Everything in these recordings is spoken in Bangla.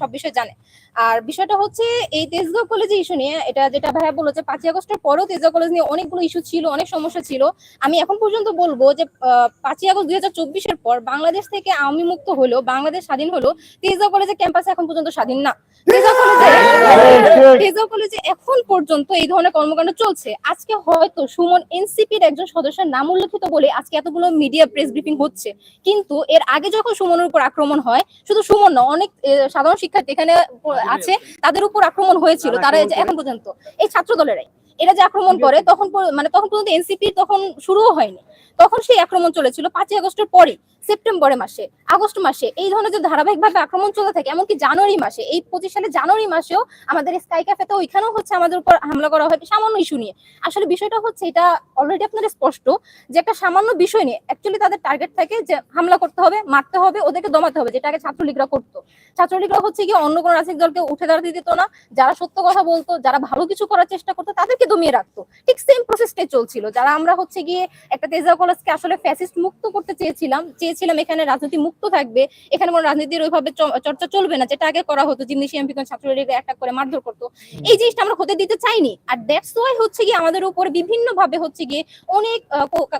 সব বিষয় জানে। আর বিষয়টা হচ্ছে এই তেজগাঁও কলেজে ইস্যু নিয়ে এটা যেটা ভাইয়া বলল যে পাঁচই আগস্টের পরেও তেজগাঁও কলেজ নিয়ে অনেকগুলো ইস্যু ছিল অনেক সমস্যা ছিল। আমি এখন পর্যন্ত বলব যে পাঁচই আগস্ট দুই হাজার চব্বিশের পর বাংলাদেশ থেকে আওয়ামী মুক্ত হলো বাংলাদেশ স্বাধীন হলো তেজগাঁও কলেজের ক্যাম্পাসে এখন পর্যন্ত স্বাধীন না। তেজগাঁও কলেজে এখন পর্যন্ত এই ধরনের কর্মকাণ্ড চলছে। আজকে হয়তো সুমন এনসিপির একজন সদস্যের নাম উল্লেখিত বলে আজকে এতগুলো মিডিয়া প্রেস ব্রিফিং হচ্ছে। কিন্তু এর আগে যখন সুমনের উপর আক্রমণ হয় শুধু সুমন না অনেক সাধারণ শিক্ষার্থী এখানে আছে তাদের উপর আক্রমণ হয়েছিল তারা এখন পর্যন্ত এই ছাত্র দলেরাই এরা যে আক্রমণ করে তখন মানে তখন পর্যন্ত এনসিপি তখন শুরুও হয়নি। তখন সেই আক্রমণ চলেছিল পাঁচই আগস্টের পরে সেপ্টেম্বরে মাসে, আগস্ট মাসে, এই ধরনের যে ধারাবাহিকভাবে আক্রমণ চলতে থাকে, এমনকি জানুয়ারি মাসে, এই পঁচিশ সালে জানুয়ারি মাসেও আমাদের স্কাই ক্যাফেতে ওইখানেও হচ্ছে আমাদের উপর হামলা করা হয়, সামান্য ইস্যু নিয়ে। আসলে বিষয়টা হচ্ছে এটা অলরেডি আপনাদের স্পষ্ট যে একটা সামান্য বিষয় নিয়ে অ্যাকচুয়ালি তাদের টার্গেট থাকে যে হামলা করতে হবে, মারতে হবে, ওদেরকে দমাতে হবে, যেটা আগে ছাত্রলীগরা করতো। ছাত্রলীগরা হচ্ছে কি অন্য কোনো রাজনৈতিক দলকে উঠে দাঁড়াতে দিত না, যারা সত্য কথা বলতো, যারা ভালো কিছু করার চেষ্টা করতো, তাদেরকে দমিয়ে রাখতো। ঠিক সেম প্রসেসটাই চলছিল। যারা আমরা হচ্ছে গিয়ে একটা তেজা কলেজকে আসলে ফ্যাসিস্ট মুক্ত করতে চেয়েছিলাম চেয়েছিলাম এখানে রাজনীতি মুক্ত থাকবে এখানে কোনো রাজনীতির ওইভাবে চর্চা চলবে না যেটা আগে করা হতো জিমনি এমপি ছাত্রলীগ অ্যাটাক করে মারধর করতো। এই জিনিসটা আমরা হতে দিতে চাইনি। আর দ্যাটস ওয়াই হচ্ছে গিয়ে আমাদের উপরে বিভিন্ন ভাবে হচ্ছে গিয়ে অনেক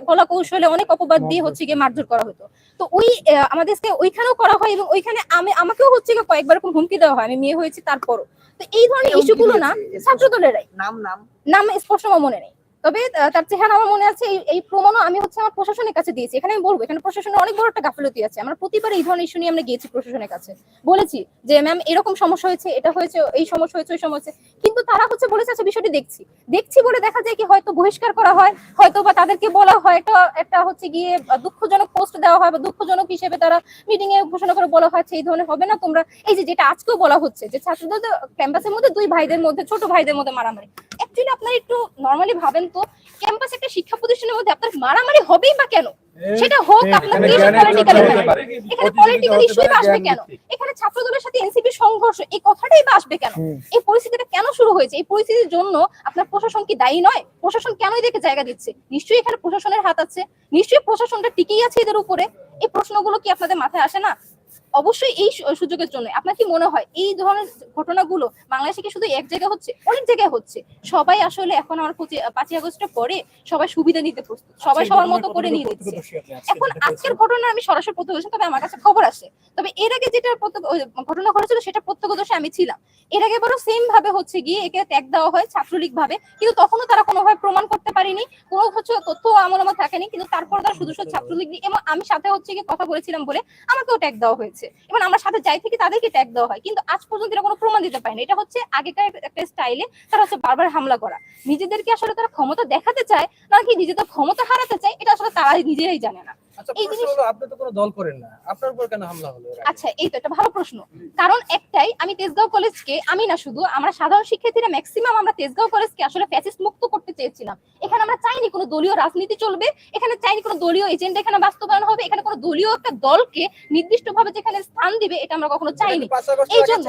কলা কৌশলে অনেক অপবাদ দিয়ে হচ্ছে গিয়ে মারধর করা হতো। তো ওই আহ, আমাদেরকে ওইখানেও করা হয় এবং ওইখানে আমি আমাকেও হচ্ছে গিয়ে কয়েকবার এরকম হুমকি দেওয়া হয় আমি মেয়ে হয়েছি তারপরও। তো এই ধরনের ইস্যুগুলো না ছাত্র দলেরাই নাম নাম। নাম স্পষ্ট আমার মনে নেই। তবে তার চেহারা আমার মনে আছে, এই- প্রমাণও আমি হচ্ছে আমার প্রশাসনের কাছে দিয়েছি। এখানে আমি বলব, এখানে প্রশাসনের অনেক বড় একটা গাফিলতি আছে। আমরা প্রতিবার এই ধরনের ইস্যু নিয়ে আমরা গিয়েছি প্রশাসনের কাছে। বলেছি যে, ম্যাম, এরকম সমস্যা হয়েছে, এটা হয়েছে, এই সমস্যা হয়েছে, ওই সমস্যা কিন্তু তারা হচ্ছে বলেছে আচ্ছা বিষয়টি দেখছি। দেখছি বলে দেখা যায় কি হয়তো বহিষ্কার করা হয়, হয়তো বা তাদেরকে বলা হয়, একটা একটা হচ্ছে গিয়ে দুঃখজনক পোস্ট দেওয়া হয় বা দুঃখজনক হিসেবে তারা মিটিং এ ঘোষণা করে বলা হয় এই ধরনের হবে না তোমরা। এই যে, যেটা আজকেও বলা হচ্ছে, যে ছাত্রদের ক্যাম্পাসের মধ্যে দুই ভাইদের মধ্যে, ছোট ভাইদের মধ্যে মারামারি। অ্যাকচুয়ালি আপনারা একটু নর্মালি ভাবেন তো ক্যাম্পাস একটা শিক্ষা প্রতিষ্ঠানের মধ্যে আপনার মারামারি হবেই বা কেন? সেটা হোক আপনার এখানে পলিটিক্যাল ইস্যুই আসবে কেন? এখানে ছাত্রদলের সাথে এনসিপি সংঘর্ষ এই কথাটাই বা আসবে কেন? এই পরিস্থিতিটা কেন শুরু হয়েছে? এই পরিস্থিতির জন্য আপনার প্রশাসন কি দায়ী নয়? প্রশাসন কেন এদেরকে জায়গা দিচ্ছে? নিশ্চয়ই এখানে প্রশাসনের হাত আছে। নিশ্চয়ই প্রশাসনটা টিকেই আছে এদের উপরে। এই প্রশ্নগুলো কি আপনাদের মাথায় আসে না? অবশ্যই এই সুযোগের জন্য আপনার কি মনে হয় এই ধরনের ঘটনাগুলো বাংলাদেশে কি শুধু এক জায়গায় হচ্ছে অনেক জায়গায় হচ্ছে? সবাই আসলে এখন আমার পঁচি- পাঁচই আগস্টের পরে সবাই সুবিধা নিতে প্রস্তুত সবাই সবার মতো করে নিয়ে নিচ্ছে। এখন আজকের ঘটনা আমি সরাসরি প্রত্যক্ষদর্শী তবে আমার কাছে খবর আসে। তবে এর আগে যেটা ঘটনা ঘটেছিল সেটা প্রত্যক্ষদর্শী আমি ছিলাম। এর আগে বড় সেম ভাবে হচ্ছে গিয়ে একে ত্যাগ দেওয়া হয় ছাত্রলীগ ভাবে কিন্তু তখনও তারা কোনোভাবে প্রমাণ করতে পারেনি। কোনো হচ্ছে তথ্য আমার আমার থাকেনি কিন্তু তারপর তারা শুধু শুধু ছাত্রলীগ নিয়ে- এবং আমি সাথে হচ্ছে গিয়ে কথা বলেছিলাম বলে আমাকেও ট্যাগ দেওয়া হয়েছে। এবং আমরা সাথে যাই থেকে তাদেরকে ট্যাগ দেওয়া হয়। কিন্তু আজ পর্যন্ত এরা কোনো প্রমাণ দিতে পারেনি। এটা হচ্ছে আগেকার একটা স্টাইলে তারা হচ্ছে বারবার হামলা করা। নিজেদেরকে আসলে তারা ক্ষমতা দেখাতে চায়, নাকি নিজেদের ক্ষমতা হারাতে চায়, এটা আসলে তারা নিজেরাই জানে না। এই প্রশ্ন আপনি তো কোনো দল করেন না। আপনার উপর কেন হামলা হলো আচ্ছা এই তো একটা ভালো প্রশ্ন। কারণ একটাই আমি তেজগাঁও কলেজকে আমি না শুধু আমরা সাধারণ শিক্ষার্থীরা ম্যাক্সিমাম আমরা তেজগাঁও কলেজকে আসলে ফ্যাসিস্ট মুক্ত করতে চেয়েছিলাম। এখানে আমরা চাইনি কোনো দলীয় রাজনীতি চলবে এখানে চাইনি কোনো দলীয় এজেন্ডা এখানে বাস্তবায়ন হবে এখানে কোনো দলীয় একটা দলকে নির্দিষ্টভাবে যেখানে স্থান দিবে এটা আমরা কখনো চাইনি। এই জন্য-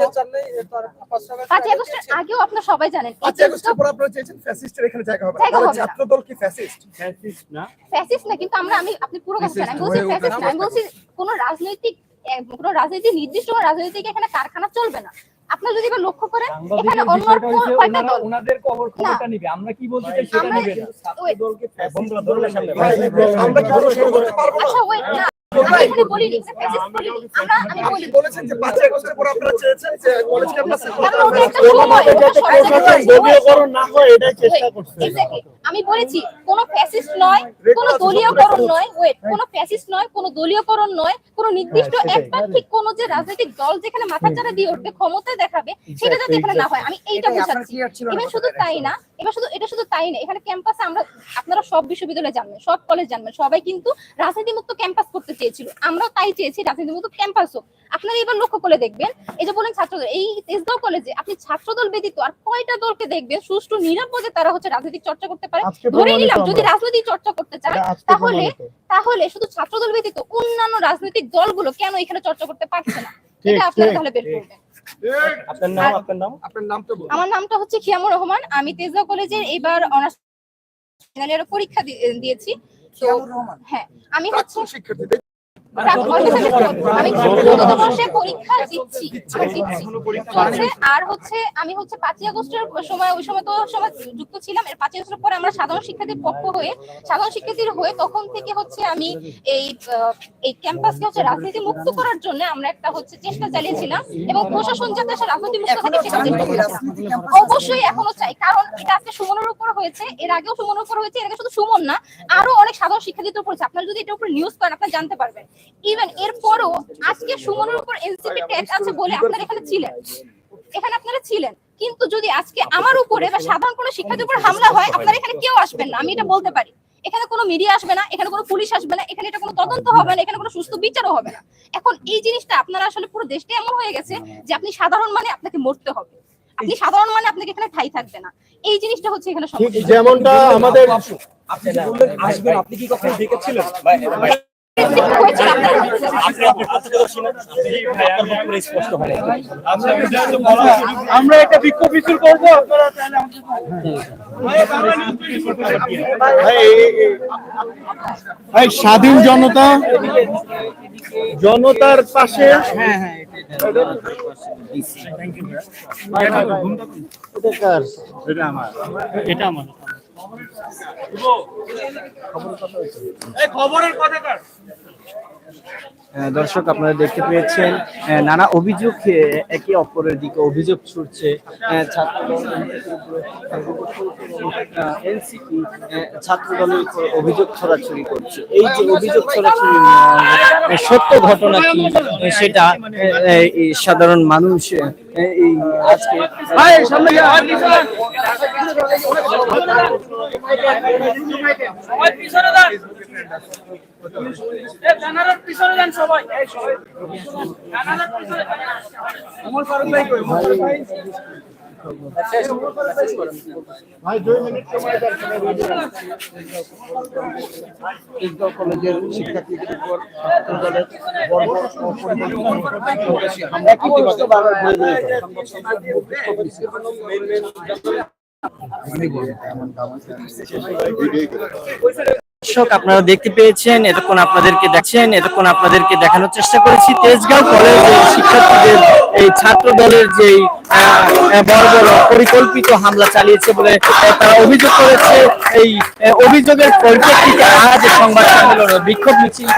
পাঁচ আগস্টের। আগেও আপনারা সবাই জানেন এই আগস্টের পর আপনারা চেয়েছেন ফ্যাসিস্টের এখানে জায়গা হবে। না। জায়গা তাহলে হবে না। ছাত্র দল কি ফ্যাসিস্ট ফ্যাসিস্ট না। কিন্তু আমরা আমি আপনি পুরো কথা জানেন। আমি বলছি ফ্যাসিস্ট আমি বলছি কোন রাজনৈতিক কোন নির্দিষ্ট কোনো রাজনৈতিক এখানে কারখানা চলবে না। আপনারা যদি এবার লক্ষ্য করেন এখানে অন্য কয়টা দল। ওনাদের খবর খবরটা নিবে। আমরা কি বলতে চাই সেটা নিবে না। আমরা কি করতে পারব না? আচ্ছা ওয়েট না। আমি বলেছেন যে পাঁচই আগস্টের পর আপনারা চেয়েছেন যে কলেজ ক্যাম্পাসে বলেছি কোন ফ্যাসিস্ট নয় কোন দলীয়করণ নয় ওয়েট কোন ফ্যাসিস্ট নয় কোন দলীয়করণ নয় কোন নির্দিষ্ট একপাক্ষিক কোন যে রাজনৈতিক দল যেখানে মাথা চাড়া দিয়ে উঠবে ক্ষমতা দেখাবে সেটা যাতে এখানে না হয়। আমি এইটা বোঝাচ্ছি। এবার শুধু তাই না এবার শুধু এটা শুধু তাই না এখানে ক্যাম্পাসে আমরা আপনারা সব বিশ্ববিদ্যালয়ে জানবেন সব কলেজ জানবেন সবাই কিন্তু রাজনীতি মুক্ত ক্যাম্পাস করতে চেয়েছিল। আমরা তাই চেয়েছি রাজনীতি মতো ক্যাম্পাস হোক আপনারা এবার লক্ষ্য করে দেখবেন এই যে বলেন ছাত্রদল এই তেজগাঁও কলেজে আপনি ছাত্রদল ব্যতীত আর কয়টা দলকে দেখবেন সুষ্ঠু নিরাপদে তারা হচ্ছে রাজনৈতিক চর্চা করতে পারে। ধরে নিলাম যদি রাজনৈতিক চর্চা করতে চায় তাহলে তাহলে শুধু ছাত্রদল ব্যতীত অন্যান্য রাজনৈতিক দলগুলো কেন এখানে চর্চা করতে পারছে না? এটা আপনারা তাহলে বের করবেন। আপনার নাম আপনার নাম? আপনার নামটা বলুন। আমার নামটা হচ্ছে খিয়ামুর রহমান। আমি তেজগাঁও কলেজের এবার অনার্স পরীক্ষা দিয়েছি। তো শিয়ামুর রহমান। হ্যাঁ আমি হচ্ছে শিক্ষার্থী পরীক্ষা দিচ্ছি। আমি দিচ্ছি। চলছে। আর হচ্ছে আমি হচ্ছে পাঁচই আগস্টের সময় ওই সময় তো সময় যুক্ত ছিলাম। এর পাঁচই আগস্টের পরে আমরা সাধারণ শিক্ষার্থীর পক্ষ হয়ে সাধারণ শিক্ষার্থীর হয়ে তখন থেকে হচ্ছে আমি এই এই ক্যাম্পাসকে হচ্ছে রাজনীতি মুক্ত করার জন্য আমরা একটা হচ্ছে চেষ্টা চালিয়েছিলাম এবং প্রশাসন যাতে সে রাজনীতি মুক্ত থাকে সেটা চেষ্টা করেছিলাম অবশ্যই এখনও চাই কারণ এটা আজকে সুমনের উপর হয়েছে এর আগেও সুমনের উপর হয়েছে এর আগে শুধু সুমন না আরও অনেক সাধারণ শিক্ষার্থীদের উপর আপনারা যদি এটার উপর নিউজ করেন আপনারা জানতে পারবেন। ইভেন এরপরও আজকে সুমনের উপর এনসিপি ট্যাগ আছে বলে আপনারা এখানে ছিলেন। এখানে আপনারা ছিলেন। কিন্তু যদি আজকে আমার উপরে বা সাধারণ কোনো শিক্ষার্থীর উপর হামলা হয় আপনারা এখানে কেউ আসবেন না আমি এটা বলতে পারি। এখানে কোনো মিডিয়া আসবে না এখানে কোনো পুলিশ আসবে না এখানে এটা কোনো তদন্ত হবে না এখানে কোনো সুস্থ বিচারও হবে না। এখন এই জিনিসটা আপনারা আসলে পুরো দেশটা এমন হয়ে গেছে যে আপনি সাধারণ মানে আপনাকে মরতে হবে। আপনি সাধারণ মানে আপনাকে এখানে ঠাই থাকবে না। এই জিনিসটা হচ্ছে এখানে যেমনটা আমাদের আপনি বললেন আসবেন আপনি কি কখনো দেখেছিলেন? আমরা একটা বিক্ষোভ মিছিল করব। ভাই স্বাধীন জনতা জনতার পাশে আহ, দর্শক আপনারা দেখতে পেয়েছেন নানা অভিযোগ একে অপরের দিকে অভিযোগ ছুটছে এনসিপি ছাত্র দলের অভিযোগ ছড়াছড়ি করছে। এই যে অভিযোগ ছড়াছড়ি সত্য ঘটনা কি সেটা সাধারণ মানুষ এই আজকে ভাই দুই মিনিট সময় দেন কলেজের শিক্ষার্থীদের উপর ছাত্রদলের বর্বর দর্শক, আপনারা দেখতে পেয়েছেন, এতক্ষণ আপনাদেরকে দেখছেন, এতক্ষণ আপনাদেরকে দেখানোর চেষ্টা করেছি। তেজগাঁও কলেজের শিক্ষার্থীদের এই ছাত্র দলের যে বড় বড় পরিকল্পিত হামলা চালিয়েছে বলে তারা অভিযোগ করেছে। এই অভিযোগের পরিপ্রেক্ষিতে আজ সংবাদ সম্মেলন বিক্ষোভ মিছিল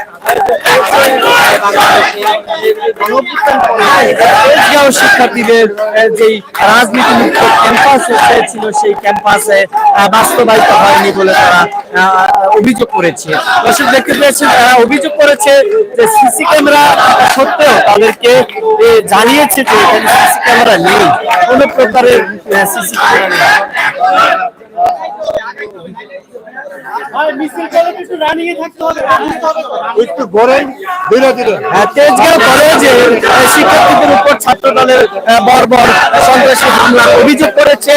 তেজগাঁও শিক্ষার্থীদের যেই রাজনীতি ক্যাম্পাস ছিল, সেই ক্যাম্পাসে বাস্তবায়িত হয়নি বলে তারা অভিযোগ করেছে। দর্শক দেখতে পেয়েছেন, তারা অভিযোগ করেছে যে সিসি ক্যামেরা সত্ত্বেও তাদেরকে জানিয়েছে যে এখানে সিসি ক্যামেরা নেই। কোনো প্রকারের সিসি ক্যামেরা নেই। একটু গরম ধীরে ধীরে তেজগাঁও কলেজে শিক্ষার্থীদের উপর ছাত্র দলের বর্বর সন্ত্রাসী অভিযোগ করেছে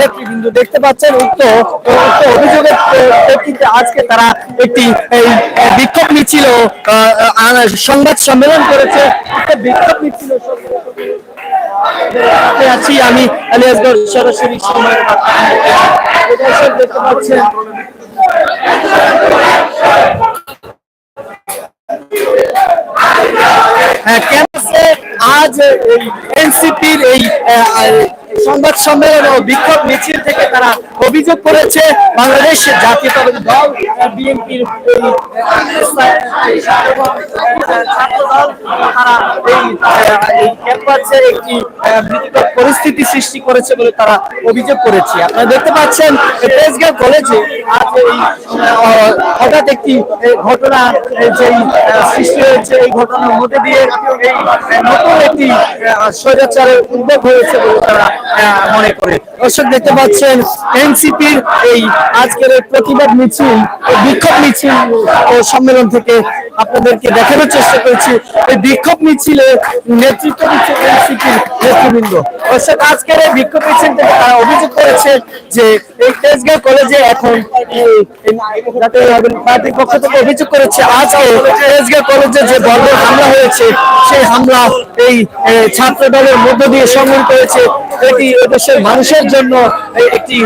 নেতৃবৃন্দ। দেখতে পাচ্ছেন উক্ত উক্ত অভিযোগের প্রেক্ষিতে আজকে তারা একটি বিক্ষোভ মিছিল সংবাদ সম্মেলন করেছে। বিক্ষোভ মিছিল আছি আমি আলিয়াসগড় সরাসরি সময় দর্শক দেখতে পাচ্ছেন হ্যাঁ, ক্যাম্পাসে আজ এনসিপির এই আহ, আহ, সংবাদ সম্মেলন ও বিক্ষোভ মিছিল থেকে তারা অভিযোগ করেছে, বাংলাদেশ জাতীয়তাবাদী দল বিএনপির পরিস্থিতি সৃষ্টি করেছে বলে তারা অভিযোগ করেছে। আপনারা দেখতে পাচ্ছেন তেজগাঁও কলেজে আজ এই হঠাৎ একটি ঘটনা যেই সৃষ্টি হয়েছে, এই ঘটনার মধ্যে দিয়ে নতুন একটি স্বৈরাচারের উদ্যোগ হয়েছে বলে তারা মনে করে দর্শক দেখতে পাচ্ছেন, এনসিপির এই আজকের এই প্রতিবাদ মিছিল বিক্ষোভ মিছিল ও সম্মেলন থেকে আপনাদেরকে দেখানোর চেষ্টা করেছি। এই বিক্ষোভ মিছিলে নেতৃত্ব দিচ্ছে এনসিপির নেতৃবৃন্দ। দর্শক, আজকের এই বিক্ষোভ মিছিল থেকে তারা অভিযোগ করেছে যে এই তেজগাঁও কলেজে এখন পার্টির পক্ষ থেকে অভিযোগ করেছে, আজকে তেজগাঁও কলেজে যে বর্বর হামলা হয়েছে, সেই হামলা এই ছাত্র দলের মধ্য দিয়ে সংগঠিত হয়েছে। এটি দেশের মানুষের জন্য একটি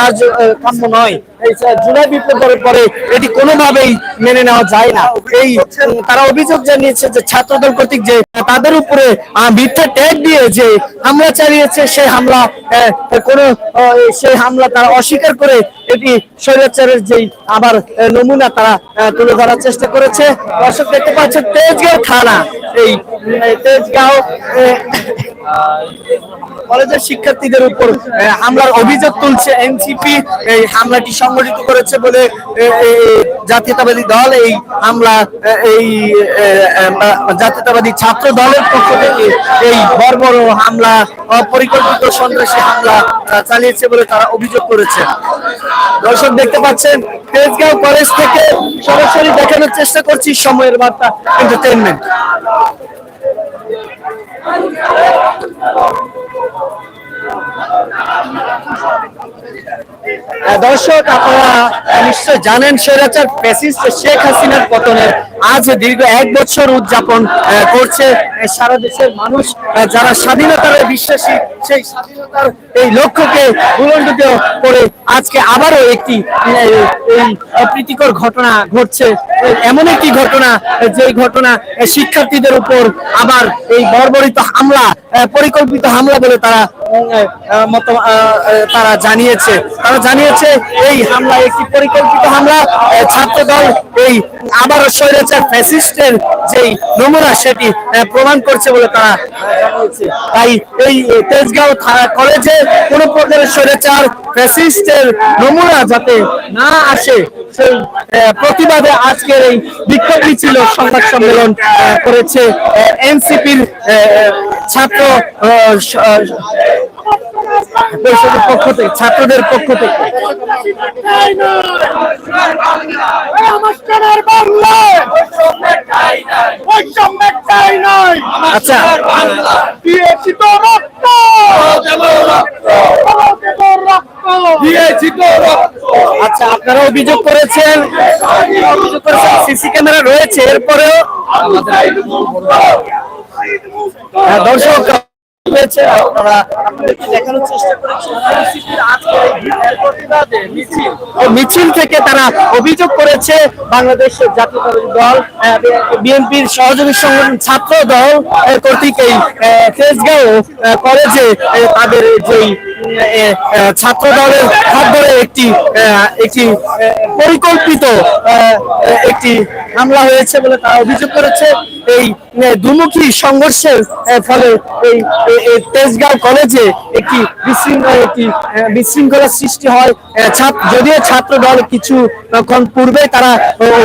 কাজ কাম্য নয়। যে যে যে অস্বীকার করে এটি স্বৈরাচারের যেই আবার নমুনা তারা তুলে ধরার চেষ্টা করেছে। দর্শক দেখতে পাচ্ছেন, তেজগাঁও থানা, এই তেজগাঁও কলেজের শিক্ষার্থীদের উপর হামলার অভিযোগ তুলছে এনসিপি। এই হামলাটি সংগঠিত করেছে বলে জাতীয়তাবাদী দল এই হামলা এই জাতীয়তাবাদী ছাত্র দলের পক্ষ থেকে এই বর্বর হামলা, অপরিকল্পিত সন্ত্রাসী হামলা চালিয়েছে বলে তারা অভিযোগ করেছে। দর্শক দেখতে পাচ্ছেন, তেজগাঁও কলেজ থেকে সরাসরি দেখানোর চেষ্টা করছি, সময়ের বার্তা এন্টারটেনমেন্ট দর্শক, আপনারা নিশ্চয় জানেন স্বৈরাচার ফ্যাসিস্ট শেখ হাসিনার পতনের আজ দীর্ঘ এক বছর উদযাপন করছে সারা দেশের মানুষ যারা স্বাধীনতার বিশ্বাসী, সেই স্বাধীনতার এই লক্ষ্যকে বুলন্ডিত করে আজকে আবারও একটি অপ্রীতিকর ঘটনা ঘটছে। এমন একটি ঘটনা যে ঘটনা শিক্ষার্থীদের উপর আবার এই বর্বরিত হামলা পরিকল্পিত হামলা বলে তারা মত তারা জানিয়েছে। তারা জানিয়েছে এই হামলা একটি পরিকল্পিত হামলা ছাত্রদল এই আবারও স্বৈরাচার ফ্যাসিস্টের যেই নমুনা সেটি প্রমাণ করছে বলে তারা তাই এই তেজগাঁও কলেজে কোনো প্রকারের স্বৈরাচার ফ্যাসিস্টের নমুনা যাতে না আসে সেই প্রতিবাদে আজকের এই বিক্ষোভ মিছিল সংবাদ সম্মেলন করেছে এনসিপির ছাত্র পরিষদের পক্ষ থেকে ছাত্রদের পক্ষ থেকে আচ্ছা। আচ্ছা আপনারা অভিযোগ করেছেন। অভিযোগ করেছেন সিসি ক্যামেরা রয়েছে। এরপরেও হ্যাঁ, দর্শক মিছিল। থেকে তারা অভিযোগ করেছে জাতীয়তাবাদী দল বিএনপির সহযোগী সংগঠন ছাত্র দল কর্তৃক এই কলেজে তাদের যেই ছাত্র দলের হাত ধরে একটি একটি পরিকল্পিত একটি হামলা হয়েছে বলে তারা অভিযোগ করেছে। এই দুমুখী সংঘর্ষের ফলে এই তেজগাঁও কলেজে একটি বিশৃঙ্খলা একটি বিশৃঙ্খলার সৃষ্টি হয়। ছাত্র যদিও ছাত্র দল কিছু কিছুক্ষণ পূর্বে তারা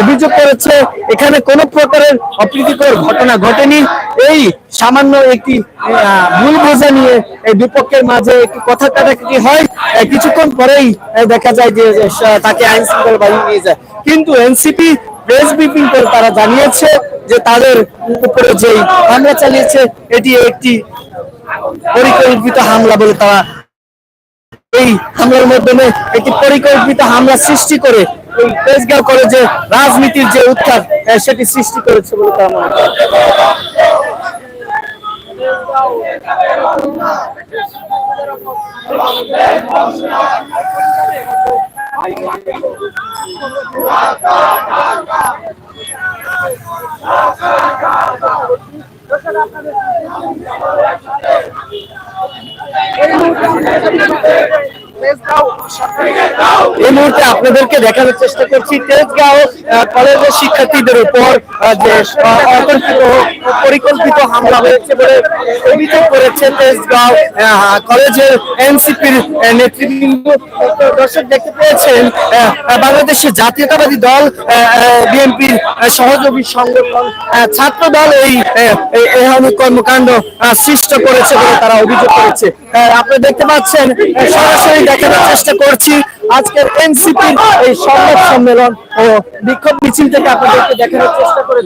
অভিযোগ করেছে এখানে কোনো প্রকারের অপ্রীতিকর ঘটনা ঘটেনি। এই সামান্য একটি ভুল বোঝা নিয়ে এই বিপক্ষের মাঝে একটু কথা কাটাকাটি হয়। কিছুক্ষণ পরেই দেখা যায় যে যে, তাকে আইন শৃঙ্খলা বাহিনী নিয়ে যায়। কিন্তু এনসিপি প্রেস ব্রিফিং করে তারা জানিয়েছে যে তাদের উপরে যেই হামলা চালিয়েছে এটি একটি পরিকল্পিত হামলা বলে তারা এই হামলার মাধ্যমে একটি পরিকল্পিত হামলা সৃষ্টি করে তেজগাঁও কলেজে রাজনীতির যে উত্থান সেটি সৃষ্টি করেছে বলে তারা মনে করে। এই মুহূর্তে আপনাদেরকে দেখানোর চেষ্টা করছি তেজগাঁও কলেজের শিক্ষার্থীদের উপর যে অতর্কিত পরিকল্পিত হামলা হয়েছে বলে অভিযোগ করেছে তেজগাঁও কলেজের এনসিপির নেতৃবৃন্দ। দর্শক দেখতে পেয়েছেন বাংলাদেশের জাতীয়তাবাদী দল বিএনপির সহযোগী সংগঠন ছাত্র দল এই আহ, কর্মকাণ্ড সৃষ্ট করেছে বলে তারা অভিযোগ করেছে। আপনারা দেখতে পাচ্ছেন সরাসরি দেখানোর চেষ্টা করছি। আজকের এনসিপির এই সংবাদ সম্মেলন ও বিক্ষোভ মিছিল থেকে আপনাদেরকে দেখানোর চেষ্টা করে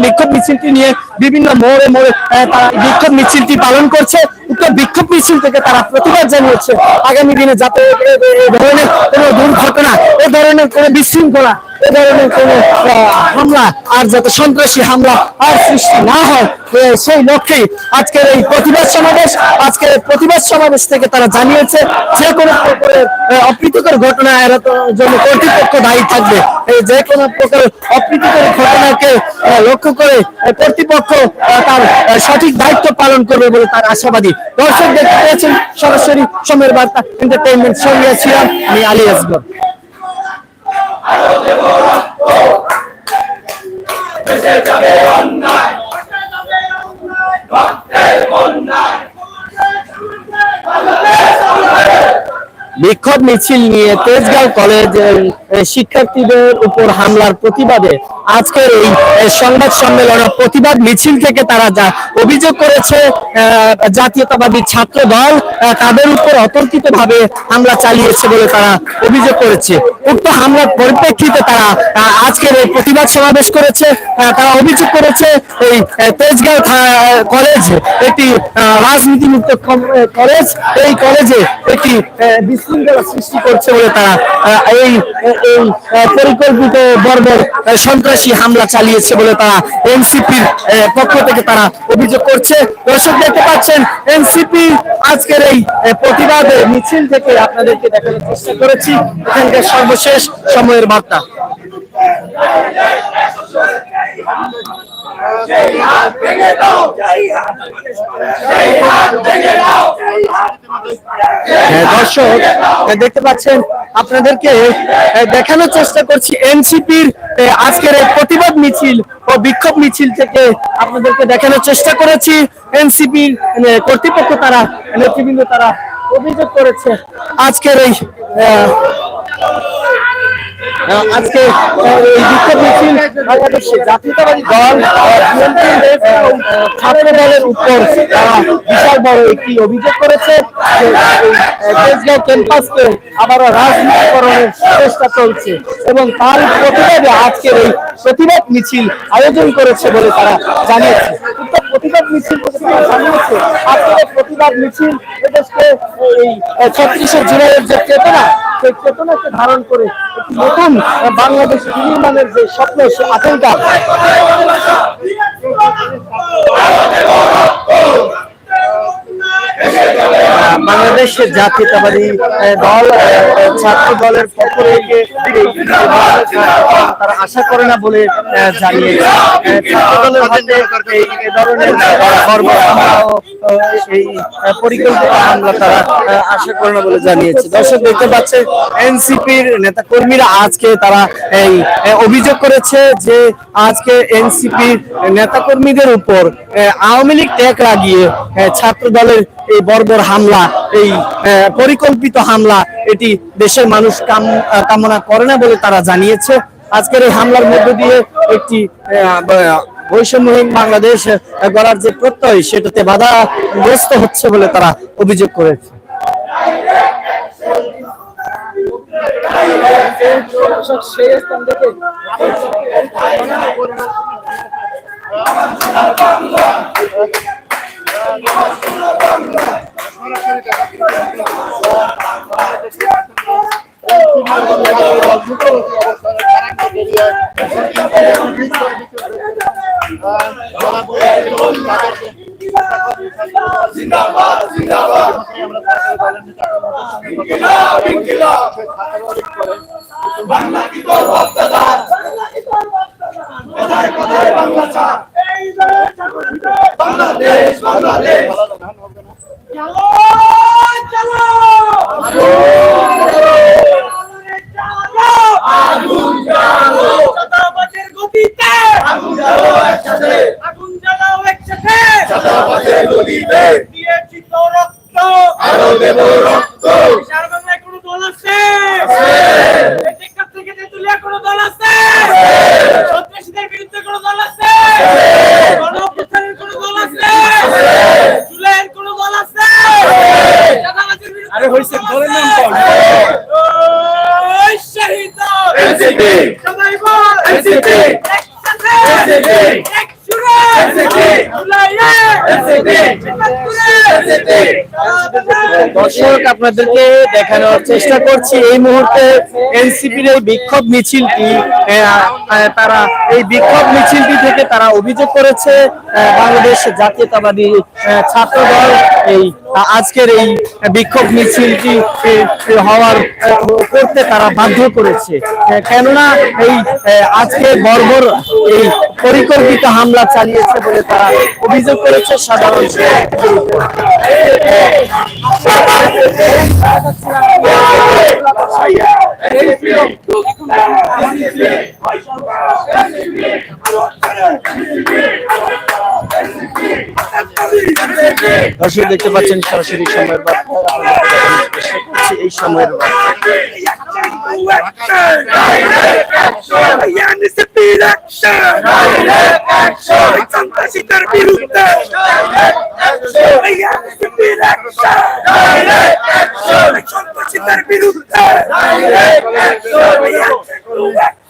বিক্ষোভ মিছিলটি নিয়ে বিভিন্ন মোড়ে মোড়ে তারা বিক্ষোভ মিছিলটি পালন করছে। উক্ত বিক্ষোভ মিছিল থেকে তারা প্রতিবাদ জানিয়েছে। আগামী দিনে যাতে এ- এ- এ ধরনের কোনো দুর্ঘটনা এ ধরনের কোনো বিশৃঙ্খলা অপ্রীতিকর ঘটনা জন্য কর্তৃপক্ষ দায়ী থাকবে। এই যে কোনো অপ্রীতিকর ঘটনাকে লক্ষ্য করে কর্তৃপক্ষ তার সঠিক দায়িত্ব পালন করবে বলে তার আশাবাদী। দর্শক দেখতে পেয়েছেন, সরাসরি সময়ের বার্তা এন্টারটেইনমেন্ট সঙ্গে ছিলাম আমি আলী আসগর বিক্ষোভ মিছিল নিয়ে তেজগাঁও কলেজের শিক্ষার্থীদের উপর হামলার প্রতিবাদে আজকের এই সংবাদ সম্মেলনে প্রতিবাদ মিছিল থেকে তারা যা অভিযোগ করেছে জাতীয়তাবাদী ছাত্র দল তাদের উপর অতর্কিত ভাবে হামলা চালিয়েছে বলে তারা অভিযোগ করেছে। উক্ত হামলার পরিপ্রেক্ষিতে তারা আজকের এই প্রতিবাদ সমাবেশ করেছে। তারা অভিযোগ করেছে এই তেজগাঁও কলেজ একটি আহ, রাজনীতিমুক্ত কম- কলেজ এই কলেজে একটি বিশৃঙ্খলা সৃষ্টি করছে বলে তারা এই এই পরিকল্পিত বর্বর সন্ত্রাসী হামলা চালিয়েছে বলে তারা এনসিপির পক্ষ থেকে তারা অভিযোগ করছে। দর্শক দেখতে পাচ্ছেন, এনসিপি আজকের এই প্রতিবাদে প্রতিবাদ মিছিল থেকে আপনাদেরকে দেখানোর চেষ্টা করেছি। এখানকার সর্বশেষ সময়ের বার্তা। হ্যাঁ, দর্শক দেখতে পাচ্ছেন আপনাদেরকে দেখানোর চেষ্টা করছি এনসিপির আজকের এই প্রতিবাদ মিছিল ও বিক্ষোভ মিছিল থেকে আপনাদেরকে দেখানোর চেষ্টা করেছি। এনসিপির কর্তৃপক্ষ তারা নেতৃবৃন্দ তারা অভিযোগ করেছে আজকের এই আজকে এই মিছিল বাংলাদেশে জাতীয়তাবাদী দল ছাত্র দলের উপর তারা বিশাল বড় একটি অভিযোগ করেছে তেজগাঁও ক্যাম্পাসকে আবারও রাজনীতিকরণের চেষ্টা চলছে এবং তার প্রতিবাদে আজকের এই প্রতিবাদ মিছিল আয়োজন করেছে বলে তারা জানিয়েছে। প্রতিবাদ মিছিল জানিয়েছে, আজকের প্রতিবাদ মিছিল এদেশকে, এই ছত্রিশে জুলাইয়ের যে চেতনা সেই চেতনাকে ধারণ করে নতুন বাংলাদেশ নির্মাণের যে স্বপ্ন সে বাংলাদেশের জাতীয়তাবাদী দল ছাত্র দলের তারা আশা করে না বলে জানিয়েছে। দর্শক, দেখতে পাচ্ছে এনসিপির নেতা কর্মীরা আজকে তারা এই অভিযোগ করেছে যে আজকে এনসিপির নেতা কর্মীদের উপর আওয়ামী লীগ ট্যাগ লাগিয়ে ছাত্র দলের এই বর্বর হামলা এই পরিকল্পিত হামলা এটি দেশের মানুষ কাম- কামনা করে না বলে তারা জানিয়েছে। আজকের এই হামলার মধ্য দিয়ে একটি বৈষম্যহীন বাংলাদেশ গড়ার যে প্রত্যয় সেটাতে বাধাগ্রস্ত হচ্ছে বলে তারা অভিযোগ করেছে। সেই স্থান থেকে জিন্দাবাদ জিন্দাবাদ ইনকিলাব ইনকিলাব বাংলা কি তোর রক্তদান কোথায় কোথায় বাংলা চা চাঁদাবাজের গতিতে আগুন জ্বালাও একসাথে। দিয়েছি তো রক্ত। বিশাল বাংলায় কোনো দল আছে এই টেকনাফ থেকে তেঁতুলিয়া কোনো দল আছে সন্ত্রাসীদের বিরুদ্ধে কোনো দল আছে গণঅভ্যুত্থানের কোনো দল আছে জুলাইয়ের কোনো দল আছে চাঁদাবাজের বিরুদ্ধে আরে হইছে দলের নাম কোন ওই শহীদ সবাই বল একসাথে একসাথে সুরে জুলাইয়ে একাত্তরে দর্শক আপনাদেরকে দেখানোর চেষ্টা করছি। এই মুহূর্তে এনসিপির এই বিক্ষোভ মিছিলটি তারা এই বিক্ষোভ মিছিলটি থেকে তারা অভিযোগ করেছে বাংলাদেশ জাতীয়তাবাদী ছাত্র দল এই আজকের এই বিক্ষোভ মিছিলটি হওয়ার করতে তারা বাধ্য করেছে কেননা এই আজকে বর্বর এই পরিকল্পিত হামলা চালিয়েছে বলে তারা অভিযোগ করেছে সাধারণ। দর্শক দেখতে পাচ্ছেন সরাসরি সময়ের এই সময়ের বিরুদ্ধে